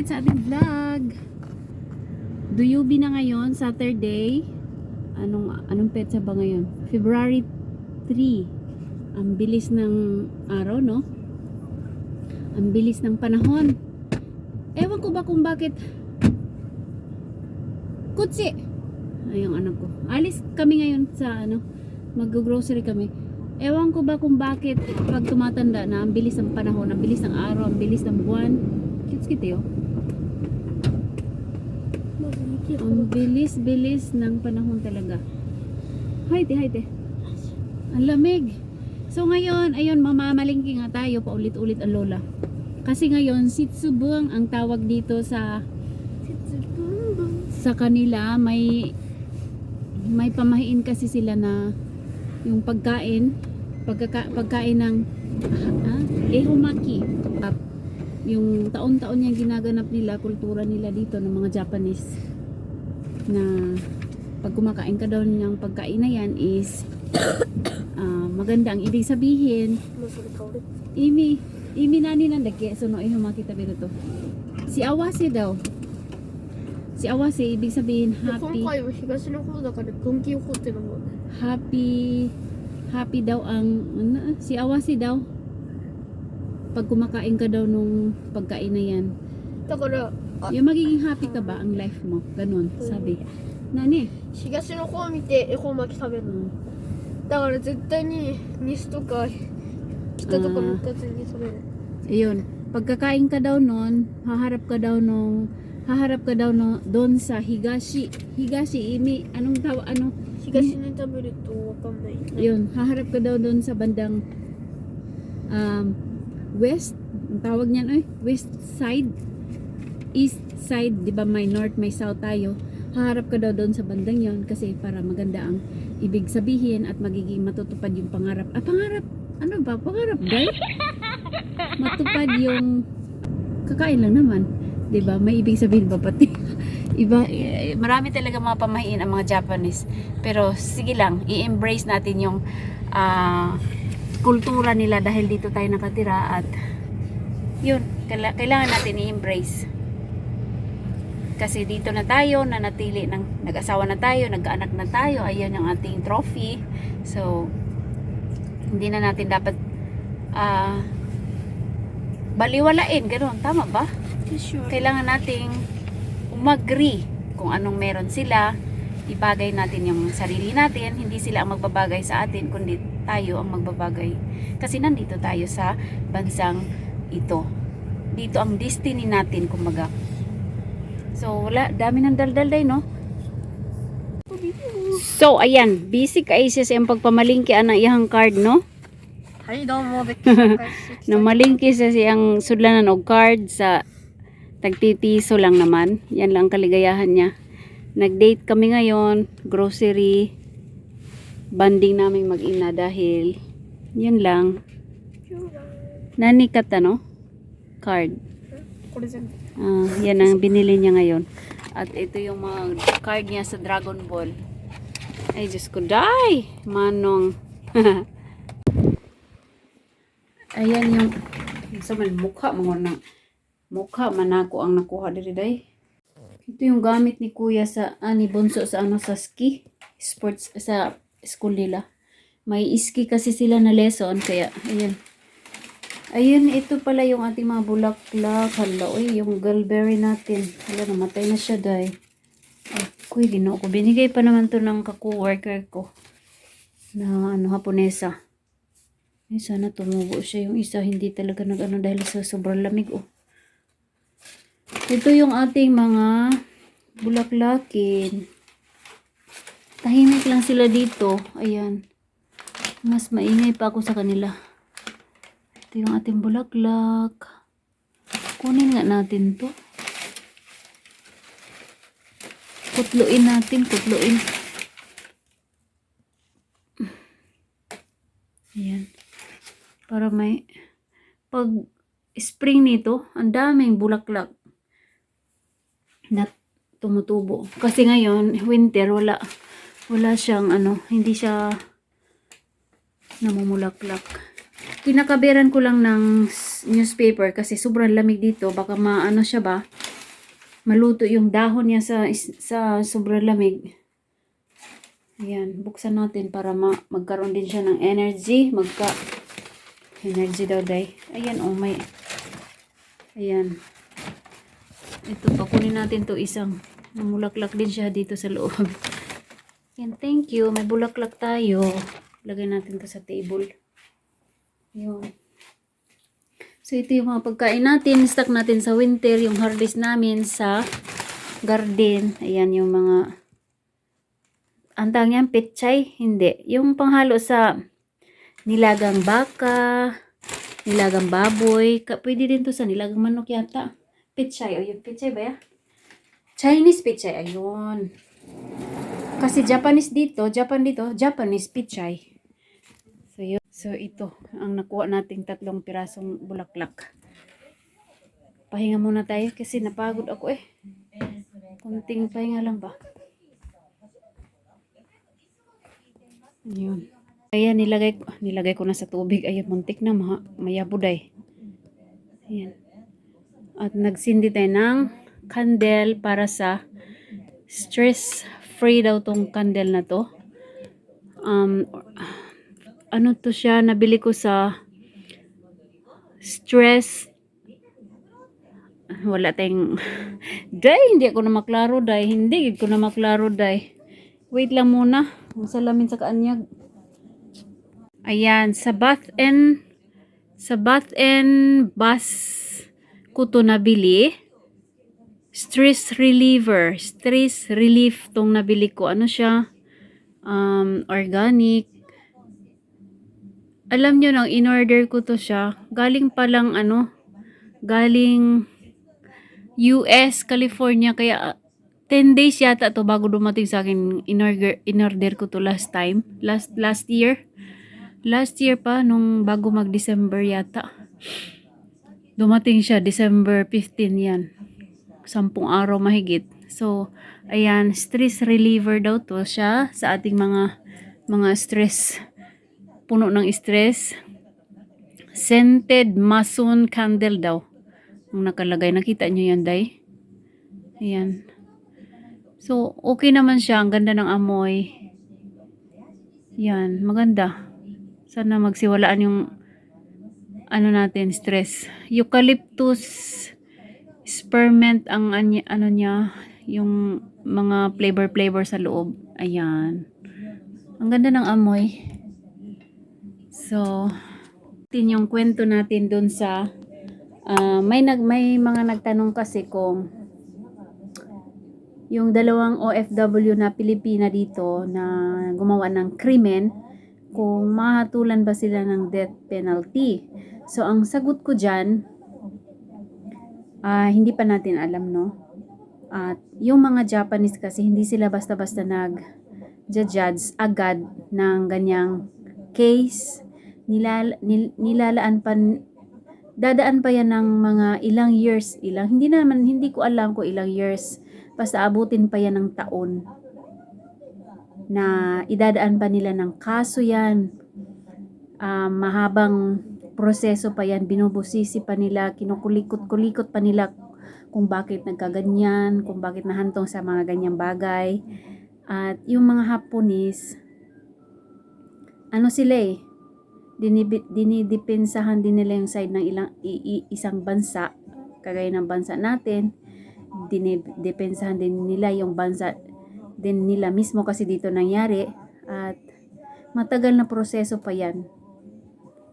ulit sa ating vlog. Duyubi na ngayon, Saturday. Anong anong petsa ba ngayon? February 3. Ang bilis ng araw, no? Ang bilis ng panahon. Ewan ko ba kung bakit Kutsi! Ay, anak ko. Alis kami ngayon sa ano, mag-grocery kami. Ewan ko ba kung bakit pag tumatanda na ang bilis ng panahon, ang bilis ng araw, ang bilis ng buwan. Cute cute yun. Ang bilis-bilis ng panahon talaga. Hay te, hay te. Ang lamig. So ngayon, ayun, mamamalingki nga tayo paulit-ulit ang lola. Kasi ngayon, sitsubung ang tawag dito sa sa kanila may may pamahiin kasi sila na yung pagkain pagkaka, pagkain ng ah, ehomaki Tap. yung taon-taon yung ginaganap nila kultura nila dito ng mga Japanese na pag kumakain ka daw ng pagkain na yan is ah, maganda ang ibig sabihin imi imi nani nandaki so no ehomaki tabi to si awase daw si awase ibig sabihin 今 happy 回は東の方だから分岐法っていうのも happy happy daw ang ano, si Awasi daw pag kumakain ka daw nung pagkain na yan だから あ yung magiging happy ka ba ang life mo ganun sabi nani 東の方を見て恵方巻き食べるの Mm. だから絶対に西とか北とか向かずに食べる ayun pagkakain ka daw nun haharap ka daw nung haharap ka daw no, doon sa higashi higashi imi anong taw ano 東に食べるとわかんない Yun, haharap ka daw doon sa bandang um, west. Ang tawag niyan ay west side. East side, 'di ba? May north, may south tayo. Haharap ka daw doon sa bandang 'yon kasi para maganda ang ibig sabihin at magiging matutupad yung pangarap. Ah, pangarap. Ano ba? Pangarap ba? Matupad yung kakain lang naman. 'Di ba? May ibig sabihin ba pati? Iba, eh, marami talaga mga pamahiin ang mga Japanese. Pero sige lang, i-embrace natin yung ah, kultura nila dahil dito tayo nakatira at yun, kaila- kailangan natin i-embrace. Kasi dito na tayo, na natili ng nag-asawa na tayo, nagkaanak na tayo, ayun yung ating trophy. So, hindi na natin dapat ah, baliwalain, ganoon, tama ba? sure. kailangan nating umagri kung anong meron sila. Ibagay natin yung sarili natin. Hindi sila ang magbabagay sa atin kundi tayo ang magbabagay. Kasi nandito tayo sa bansang ito. Dito ang destiny natin kumbaga So, wala. Dami ng daldal no? So, ayan. Busy ka Isis pagpamalingki ah, ang iyang card, no? Ay, daw mo. Namalingki sa siyang sudlanan o card sa tagtitiso lang naman. Yan lang kaligayahan niya. Nag-date kami ngayon. Grocery. Banding namin mag-ina dahil yan lang. Nani ka no? Card. What is it? 部 Ah, yan ang binili niya ngayon. At ito yung mga card niya sa Dragon Ball. Ay, Diyos ko, die! Manong. Ayan yung sa man mukha mo na mukha man ako ang nakuha diri day. Ito yung gamit ni Kuya sa ani bunso sa ano sa ski sports sa school nila. May ski kasi sila na lesson kaya ayan. Ayun, ito pala yung ating mga bulaklak. Hala, uy, yung gulberry natin. Hala, namatay na siya, day. Ay, kuy, ginoo ko. Binigay pa naman to ng kaku-worker ko. Na, ano, Haponesa. Ay, sana tumubo siya. Yung isa, hindi talaga nag-ano dahil sa sobrang lamig, oh. Ito yung ating mga bulaklakin. Tahimik lang sila dito. Ayan. Mas maingay pa ako sa kanila. Ito yung ating bulaklak. Kunin nga natin to. Kutluin natin, kutluin. Ayan. Para may pag spring nito, ang daming bulaklak na tumutubo. Kasi ngayon, winter, wala wala siyang ano, hindi siya namumulaklak. Kinakaberan ko lang ng newspaper kasi sobrang lamig dito. Baka maano siya ba? maluto yung dahon niya sa sa sobrang lamig. Ayan, buksan natin para ma magkaroon din siya ng energy. Magka energy daw day. Ayan, oh may Ayan. Ito, pakunin natin to isang namulaklak din siya dito sa loob. Ayan, thank you. May bulaklak tayo. Lagay natin to sa table. Ayan. So, ito yung mga pagkain natin. Stock natin sa winter. Yung harvest namin sa garden. Ayan yung mga ang tawag niyan, petchay? Hindi. Yung panghalo sa nilagang baka, nilagang baboy. Pwede din to sa nilagang manok yata. Petchay. O yung petchay ba ya? Chinese petchay. Ayun. Kasi Japanese dito, Japan dito, Japanese petchay. So, ito. Ang nakuha nating tatlong pirasong bulaklak. Pahinga muna tayo kasi napagod ako eh. Kunting pahinga lang ba? Yun. Ayan, nilagay, ko- nilagay ko na sa tubig. Ayan, muntik na ma mayabuday. Ayan. At nagsindi tayo ng candle para sa stress free daw tong candle na to. Um, ano to siya, nabili ko sa stress wala tayong day, hindi ako na maklaro day, hindi ko na maklaro day. Wait lang muna, ang salamin sa kaanyag. Ayan, sa bath and sa bath and bus ko to nabili. Stress reliever, stress relief tong nabili ko. Ano siya? Um, organic. Alam nyo nang in-order ko to siya. Galing pa lang ano, galing US, California. Kaya ah, 10 days yata to bago dumating sa akin. In-order, in-order ko to last time. Last, last year. Last year pa, nung bago mag-December yata. Dumating siya, December 15 yan. Sampung araw mahigit. So, ayan, stress reliever daw to siya sa ating mga mga stress. Puno ng stress. Scented mason candle daw. Ang nakalagay. Nakita nyo yan, Day? Ayan. So, okay naman siya. Ang ganda ng amoy. Yan. Maganda. Sana magsiwalaan yung ano natin, stress. Eucalyptus spearmint ang ano niya, yung mga flavor-flavor sa loob. Ayan. Ang ganda ng amoy. So, tin yung kwento natin dun sa ah, may nag may mga nagtanong kasi kung yung dalawang OFW na Pilipina dito na gumawa ng krimen kung mahatulan ba sila ng death penalty. So, ang sagot ko dyan, ah, hindi pa natin alam, no? At yung mga Japanese kasi, hindi sila basta-basta nag judge agad ng ganyang case. Nilal, nil, nilalaan pa, dadaan pa yan ng mga ilang years, ilang, hindi naman, hindi ko alam kung ilang years, basta abutin pa yan ng taon na idadaan pa nila ng kaso yan. Ah, mahabang proseso pa yan, binubusisi pa nila, kinukulikot-kulikot pa nila kung bakit nagkaganyan, kung bakit nahantong sa mga ganyang bagay. At yung mga Haponis, ano sila eh, dinidepensahan din nila yung side ng ilang, i- i- isang bansa, kagaya ng bansa natin, dinidepensahan din nila yung bansa din nila mismo kasi dito nangyari. At matagal na proseso pa yan.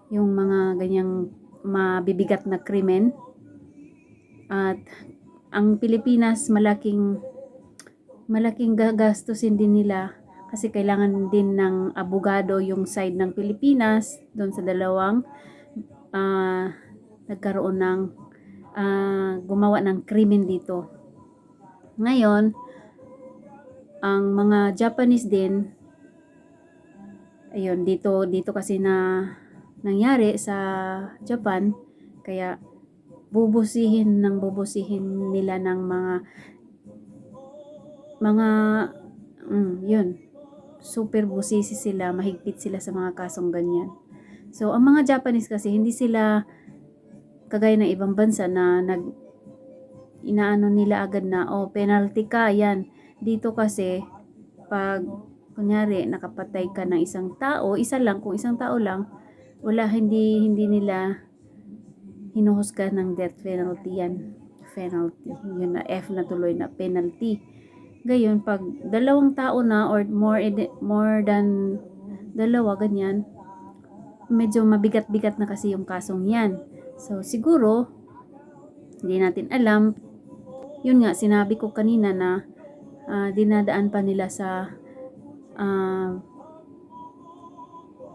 Yung mga ganyang mabibigat na krimen. At ang Pilipinas malaking malaking gagastusin din nila kasi kailangan din ng abogado yung side ng Pilipinas doon sa dalawang ah, nagkaroon ng ah, gumawa ng krimen dito. Ngayon ang mga Japanese din ayun dito dito kasi na nangyari sa Japan kaya bubusihin ng bubusihin nila ng mga mga mm, yun super busisi sila mahigpit sila sa mga kasong ganyan so ang mga Japanese kasi hindi sila kagaya ng ibang bansa na nag inaano nila agad na, oh, penalty ka, yan. Dito kasi, pag, kunyari, nakapatay ka ng isang tao, isa lang, kung isang tao lang, wala, hindi, hindi nila hinuhusga ng death penalty yan. Penalty. Yun na, F na tuloy na penalty. Gayon, pag dalawang tao na or more, more than dalawa, ganyan, medyo mabigat-bigat na kasi yung kasong yan. So, siguro, hindi natin alam. Yun nga, sinabi ko kanina na ah, dinadaan pa nila sa ah,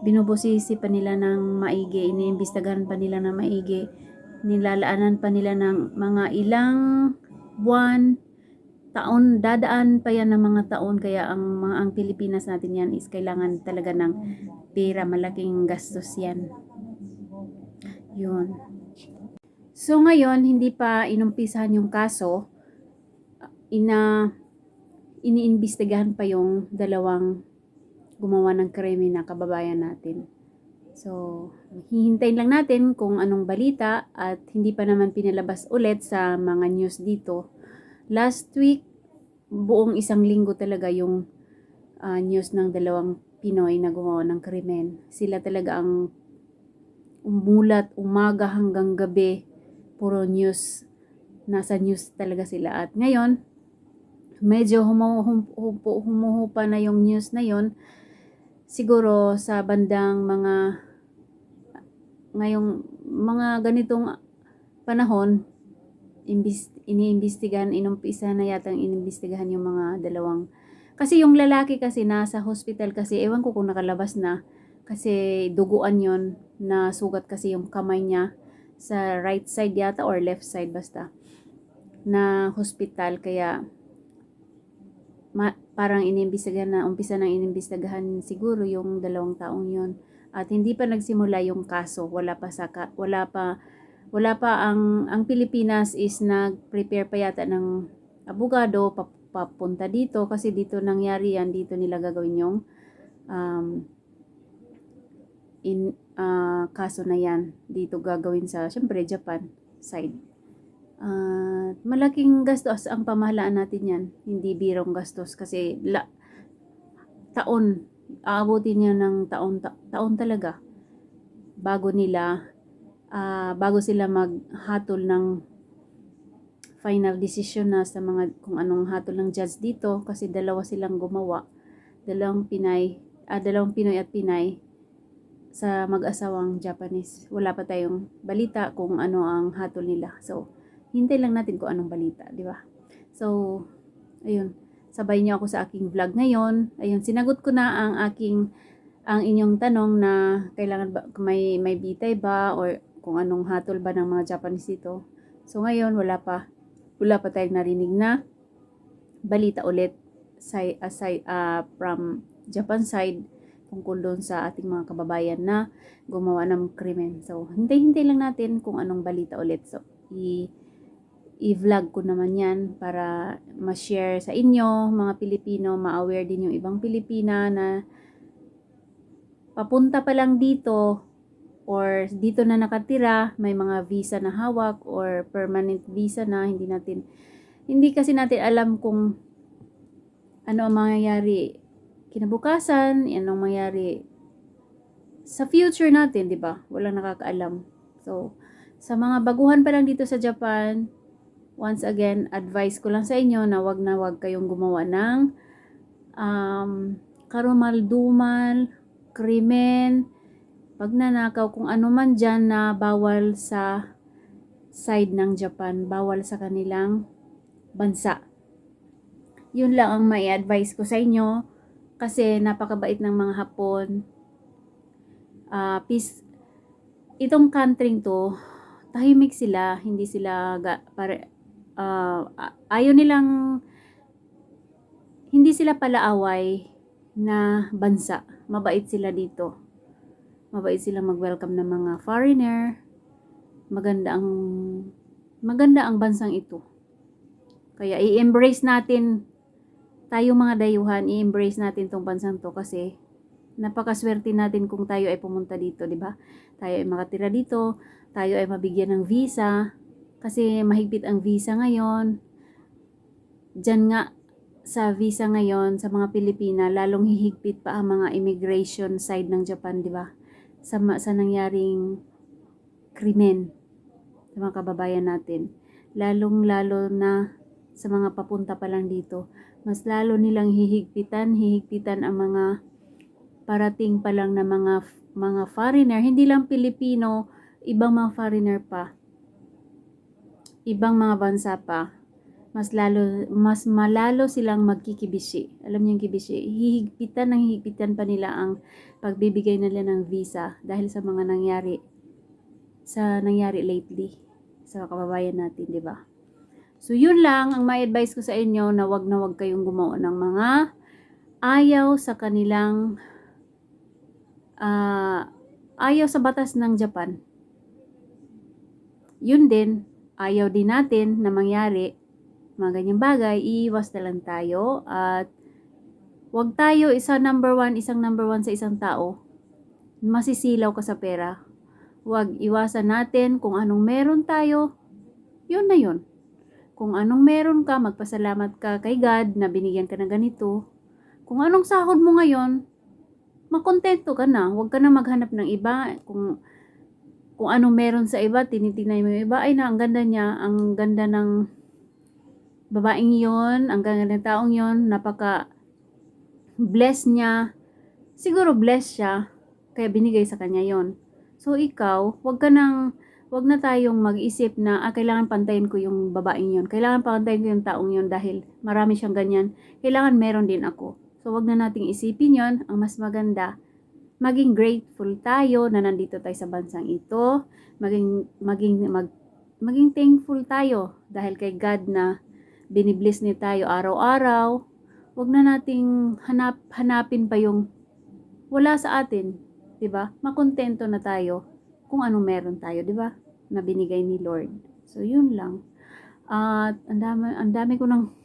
binubusisi pa nila ng maigi, iniimbestigahan pa nila ng maigi, nilalaanan pa nila ng mga ilang buwan, taon, dadaan pa yan ng mga taon, kaya ang mga ang Pilipinas natin yan is kailangan talaga ng pera, malaking gastos yan. Yun. So ngayon, hindi pa inumpisahan yung kaso, ina iniimbestigahan pa yung dalawang gumawa ng krimen na kababayan natin. So, hihintayin lang natin kung anong balita at hindi pa naman pinalabas ulit sa mga news dito. Last week, buong isang linggo talaga yung ah, news ng dalawang Pinoy na gumawa ng krimen. Sila talaga ang umulat umaga hanggang gabi. Puro news. Nasa news talaga sila. At ngayon, medyo humuhupa, na yung news na yon siguro sa bandang mga ngayong mga ganitong panahon iniimbestigahan inumpisa na yatang inimbestigahan yung mga dalawang kasi yung lalaki kasi nasa hospital kasi ewan ko kung nakalabas na kasi duguan yon na sugat kasi yung kamay niya sa right side yata or left side basta na hospital. Kaya ma- parang inimbestigahan na, umpisa nang inimbestigahan siguro yung dalawang taong yon At hindi pa nagsimula yung kaso, wala pa sa wala pa wala pa ang ang Pilipinas is nag-prepare pa yata ng abogado pap- papunta dito kasi dito nangyari yan, dito nila gagawin yung um, in ah, kaso na yan. Dito gagawin sa syempre Japan side. At malaking gastos ang pamahalaan natin yan. Hindi birong gastos kasi la, taon, aabutin niya ng taon, ta, taon talaga bago nila, ah, bago sila maghatol ng final decision na sa mga kung anong hatol ng judge dito kasi dalawa silang gumawa dalawang Pinay ah, dalawang Pinoy at Pinay sa mag-asawang Japanese wala pa tayong balita kung ano ang hatol nila so hintay lang natin kung anong balita, di ba? So, ayun, sabay niyo ako sa aking vlog ngayon. Ayun, sinagot ko na ang aking ang inyong tanong na kailangan ba may may bitay ba or kung anong hatol ba ng mga Japanese dito. So ngayon wala pa wala pa tayong narinig na balita ulit side aside uh, from Japan side tungkol doon sa ating mga kababayan na gumawa ng krimen. So, hintay-hintay lang natin kung anong balita ulit. So, i- i-vlog ko naman yan para ma-share sa inyo, mga Pilipino, ma-aware din yung ibang Pilipina na papunta pa lang dito or dito na nakatira, may mga visa na hawak or permanent visa na hindi natin hindi kasi natin alam kung ano ang mangyayari kinabukasan, anong mangyayari sa future natin, 'di ba? Walang nakakaalam. So, sa mga baguhan pa lang dito sa Japan, once again, advice ko lang sa inyo na wag na wag kayong gumawa ng um, karumaldumal, krimen, pagnanakaw, kung ano man dyan na bawal sa side ng Japan, bawal sa kanilang bansa. Yun lang ang may advice ko sa inyo kasi napakabait ng mga Hapon. Ah, peace. Itong country to, tahimik sila, hindi sila ga, pare, ah, a- ayaw nilang hindi sila palaaway na bansa. Mabait sila dito. Mabait sila mag-welcome ng mga foreigner. Maganda ang maganda ang bansang ito. Kaya i-embrace natin tayo mga dayuhan, i-embrace natin tong bansang to kasi napakaswerte natin kung tayo ay pumunta dito, di ba? Tayo ay makatira dito, tayo ay mabigyan ng visa, Kasi mahigpit ang visa ngayon. Diyan nga sa visa ngayon sa mga Pilipina, lalong hihigpit pa ang mga immigration side ng Japan, di ba? Sa, sa nangyaring krimen sa mga kababayan natin. Lalong-lalo na sa mga papunta pa lang dito. Mas lalo nilang hihigpitan, hihigpitan ang mga parating pa lang na mga mga foreigner, hindi lang Pilipino, ibang mga foreigner pa. Ibang mga bansa pa. Mas lalo mas malalo silang magkikibisi. Alam niyo yung kibisi, hihigpitan ng hihigpitan pa nila ang pagbibigay nila ng visa dahil sa mga nangyari sa nangyari lately sa kababayan natin, di ba? So, yun lang ang may advice ko sa inyo na wag na wag kayong gumawa ng mga ayaw sa kanilang ah, ayaw sa batas ng Japan. Yun din, ayaw din natin na mangyari mga ganyang bagay, iiwas na lang tayo at wag tayo isa number one, isang number one sa isang tao. Masisilaw ka sa pera. Wag iwasan natin kung anong meron tayo, yun na yun. Kung anong meron ka, magpasalamat ka kay God na binigyan ka ng ganito. Kung anong sahod mo ngayon, makontento ka na. Huwag ka na maghanap ng iba. Kung kung anong meron sa iba, tinitingnan mo yung iba, ay na, ang ganda niya, ang ganda ng babaeng yon, ang ganda ng taong yon, napaka bless niya. Siguro bless siya, kaya binigay sa kanya yon. So ikaw, wag ka nang wag na tayong mag-isip na ah, kailangan pantayin ko yung babaeng yon. Kailangan pantayin ko yung taong yon dahil marami siyang ganyan. Kailangan meron din ako. So wag na nating isipin yon. Ang mas maganda, maging grateful tayo na nandito tayo sa bansang ito. Maging maging mag, maging thankful tayo dahil kay God na binibless niya tayo araw-araw. Wag na nating hanap hanapin pa yung wala sa atin, 'di ba? Makontento na tayo kung ano meron tayo, 'di ba? Na binigay ni Lord. So yun lang. At ang dami ang dami ko ng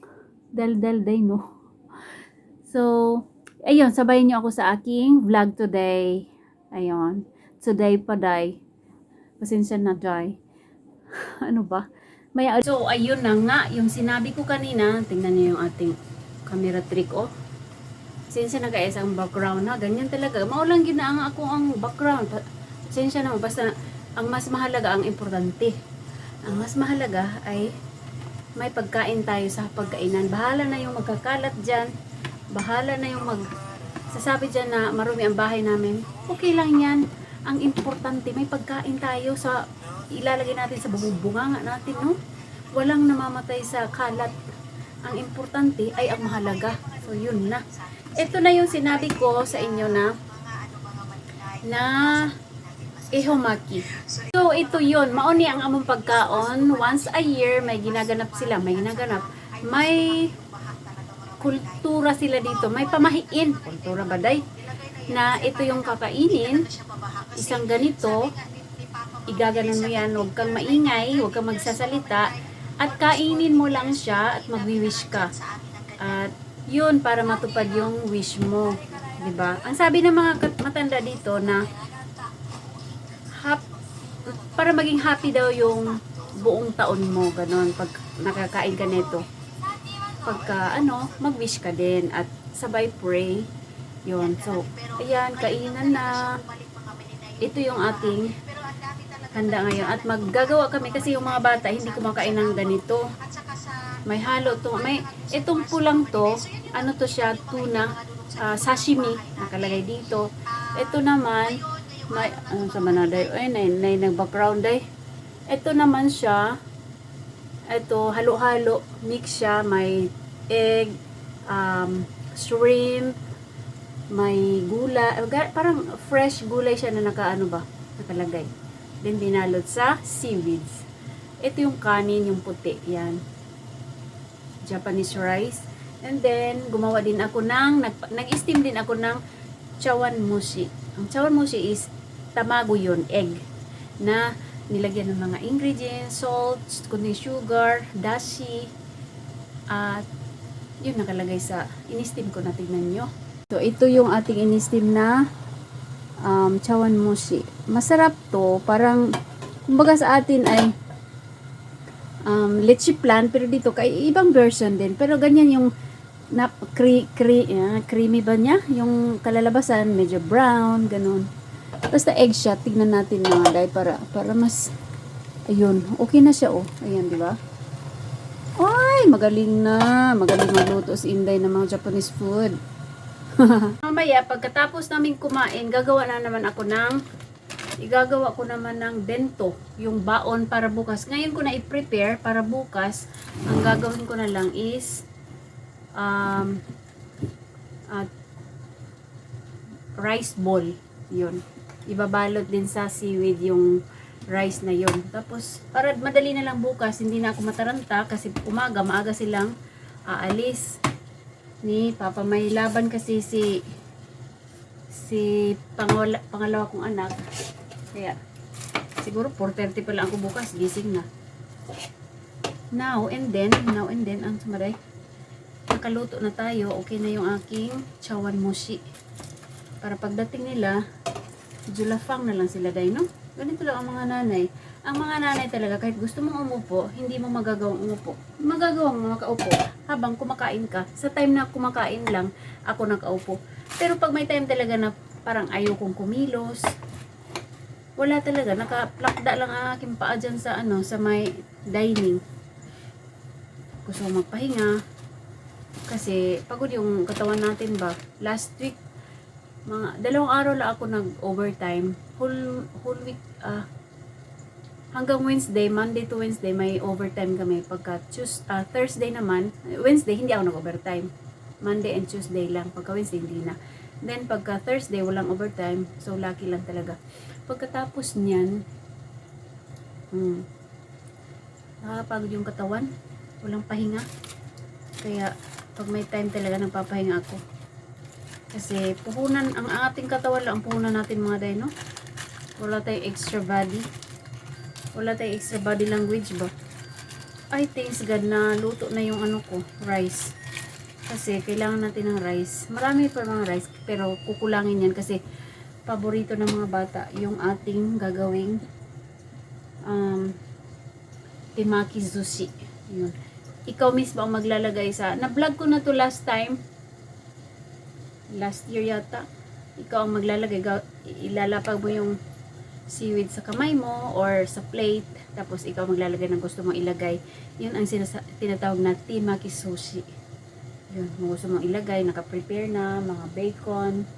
dal-dal day, no. So, ayun, sabayin niyo ako sa aking vlog today. Ayun. Today pa day. Pasensya na day. ano ba? May so ayun na nga yung sinabi ko kanina, tingnan niyo yung ating camera trick oh. Pasensya na guys ang background na ganyan talaga. Maulang ginaang ako ang background. Pasensya na basta ang mas mahalaga ang importante. Ang mas mahalaga ay may pagkain tayo sa pagkainan. Bahala na yung magkakalat dyan. Bahala na yung mag sasabi dyan na marumi ang bahay namin. Okay lang yan. Ang importante, may pagkain tayo sa ilalagay natin sa bubunga natin, no? Walang namamatay sa kalat. Ang importante ay ang mahalaga. So, yun na. Ito na yung sinabi ko sa inyo na na ihomaki. So, ito yun. Mauni ang among pagkaon. Once a year, may ginaganap sila. May ginaganap. May kultura sila dito. May pamahiin. Kultura ba day? Na ito yung kakainin. Isang ganito. Igaganon mo yan. Huwag kang maingay. Huwag kang magsasalita. At kainin mo lang siya at magwi-wish ka. At yun para matupad yung wish mo. ba? Ang sabi ng mga matanda dito na hap, para maging happy daw yung buong taon mo, ganon, pag nakakain ka nito. Pagka, ano, mag-wish ka din at sabay pray. Yun. So, ayan, kainan na. Ito yung ating handa ngayon. At maggagawa kami kasi yung mga bata hindi kumakain ng ganito. May halo to. May, itong pulang to, ano to siya, tuna, ah, sashimi, nakalagay dito. Ito naman, may, ano sa manaday, ay, nay, nay, nag-background day. Ito naman siya, ito, halo-halo, mix siya, may egg, um, shrimp, may gula, ga- parang fresh gulay siya na nakaano ba, nakalagay. Then binalot sa seaweeds. Ito yung kanin, yung puti, yan. Japanese rice. And then, gumawa din ako ng, nag, nag-steam din ako ng chawan mushi. Ang chawan mushi is tamago yun, egg, na nilagyan ng mga ingredients, salt, kundi sugar, dashi, at yun nakalagay sa in-steam ko na tignan nyo. So, ito yung ating in-steam na um, chawan mushi. Masarap to, parang, kumbaga sa atin ay um, leche plan pero dito kay ibang version din. Pero ganyan yung na cre, cre, ah, creamy ba niya? Yung kalalabasan medyo brown ganun. Basta egg siya. Tignan natin mga day para para mas ayun okay na siya oh. Ayan di ba? Ay magaling na. Magaling magluto si Inday ng mga Japanese food mamaya pagkatapos namin kumain gagawa na naman ako ng igagawa ko naman ng bento, yung baon para bukas. Ngayon ko na i-prepare para bukas. Ang gagawin ko na lang is um, at rice ball. Yun. Ibabalot din sa seaweed yung rice na yun. Tapos, para madali na lang bukas, hindi na ako mataranta kasi umaga, maaga silang aalis. Ni Papa, may laban kasi si si pangwala, pangalawa kong anak. Kaya, siguro 4.30 pa lang ako bukas, gising na. Now and then, now and then, ang sumaray, nakaluto na tayo, okay na yung aking chawan moshi. Para pagdating nila, julafang na lang sila day, no? Ganito lang ang mga nanay. Ang mga nanay talaga, kahit gusto mong umupo, hindi mo magagawang umupo. Magagawang makaupo habang kumakain ka. Sa time na kumakain lang, ako nakaupo. Pero pag may time talaga na parang ayaw kong kumilos, wala talaga. Nakaplakda lang ang aking paa dyan sa, ano, sa may dining. Gusto ko magpahinga. Kasi pagod yung katawan natin ba. Last week, mga dalawang araw lang ako nag-overtime. Whole, whole week, ah, hanggang Wednesday, Monday to Wednesday, may overtime kami. Pagka Tuesday, ah, Thursday naman, Wednesday, hindi ako nag-overtime. Monday and Tuesday lang. Pagka Wednesday, hindi na. Then, pagka Thursday, walang overtime. So, lucky lang talaga. Pagkatapos niyan, hmm, nakakapagod yung katawan. Walang pahinga. Kaya, pag may time talaga, nagpapahinga ako. Kasi, puhunan, ang ating katawan lang, ang puhunan natin mga day, no? Wala tayong extra body. Wala tayong extra body language ba? Ay, thanks God na luto na yung ano ko, rice. Kasi kailangan natin ng rice. Marami pa mga rice, pero kukulangin yan kasi paborito ng mga bata yung ating gagawing um, temaki sushi. Yun. Ikaw mismo ang maglalagay sa... Na-vlog ko na to last time. Last year yata. Ikaw ang maglalagay. ga- Ilalapag mo yung seaweed sa kamay mo or sa plate. Tapos ikaw maglalagay ng gusto mong ilagay. Yun ang tinatawag na temaki sushi. Yun, kung gusto mong ilagay, naka-prepare na, mga bacon,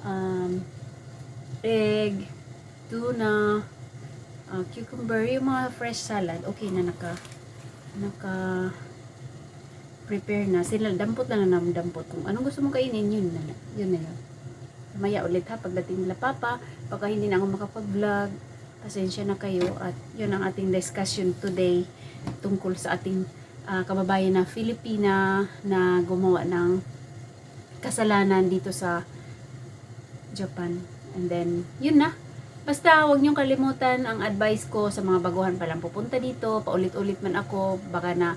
um, egg, tuna, uh, cucumber, yung mga fresh salad, okay na naka, naka, prepare na. Sila, dampot na lang namin dampot. Kung anong gusto mong kainin, yun na, yun na yun. Maya ulit ha, pagdating nila papa, baka hindi na ako makapag-vlog, pasensya na kayo at yun ang ating discussion today tungkol sa ating ah, kababayan na Filipina na gumawa ng kasalanan dito sa Japan. And then, yun na. Basta, huwag niyong kalimutan ang advice ko sa mga baguhan pa lang pupunta dito. Paulit-ulit man ako. Baka na,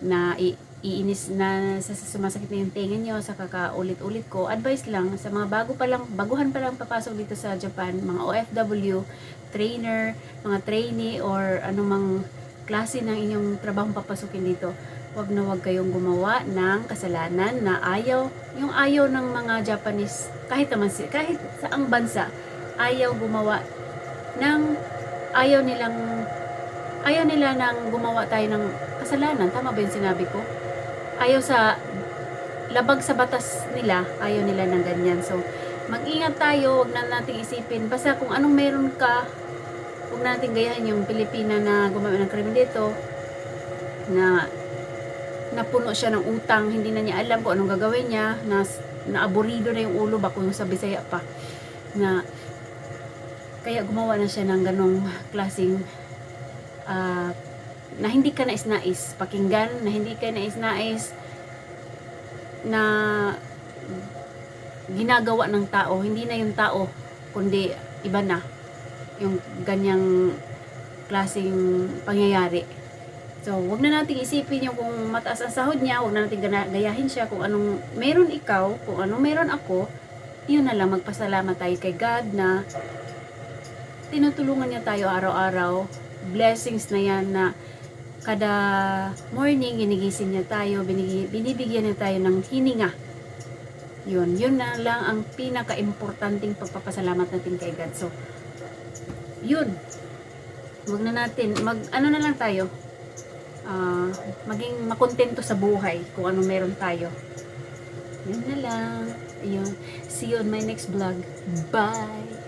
na iinis na sa sa- sumasakit na yung tenga nyo sa kakaulit-ulit ko. Advice lang sa mga bago pa lang, baguhan pa lang papasok dito sa Japan, mga OFW, trainer, mga trainee, or anumang klase ng inyong trabahong papasukin dito, wag na wag kayong gumawa ng kasalanan na ayaw, yung ayaw ng mga Japanese, kahit naman, si- kahit saang bansa, ayaw gumawa ng, ayaw nilang, ayaw nila nang gumawa tayo ng kasalanan. Tama ba yung sinabi ko? Ayaw sa, labag sa batas nila, ayaw nila ng ganyan. So, mag-ingat tayo, wag na nating isipin. Basta kung anong meron ka, huwag natin gayahin yung Pilipina na gumawa ng krimen dito na napuno siya ng utang, hindi na niya alam kung anong gagawin niya, na naaburido na yung ulo ba kung sa Bisaya pa na kaya gumawa na siya ng ganong klasing ah, na hindi ka nais-nais pakinggan, na hindi ka nais-nais na ginagawa ng tao, hindi na yung tao kundi iba na yung ganyang klaseng pangyayari. So, wag na nating isipin yung kung mataas ang sahod niya, wag na nating gayahin siya kung anong meron ikaw, kung anong meron ako, yun na lang, magpasalamat tayo kay God na tinutulungan niya tayo araw-araw. Blessings na yan na kada morning ginigising niya tayo, binibigyan niya tayo ng hininga. Yun, yun na lang ang pinaka-importanting pagpapasalamat natin kay God. So, yun. Huwag na natin, mag, ano na lang tayo, ah, maging makontento sa buhay kung ano meron tayo. Yun na lang. Ayun. See you on my next vlog. Bye!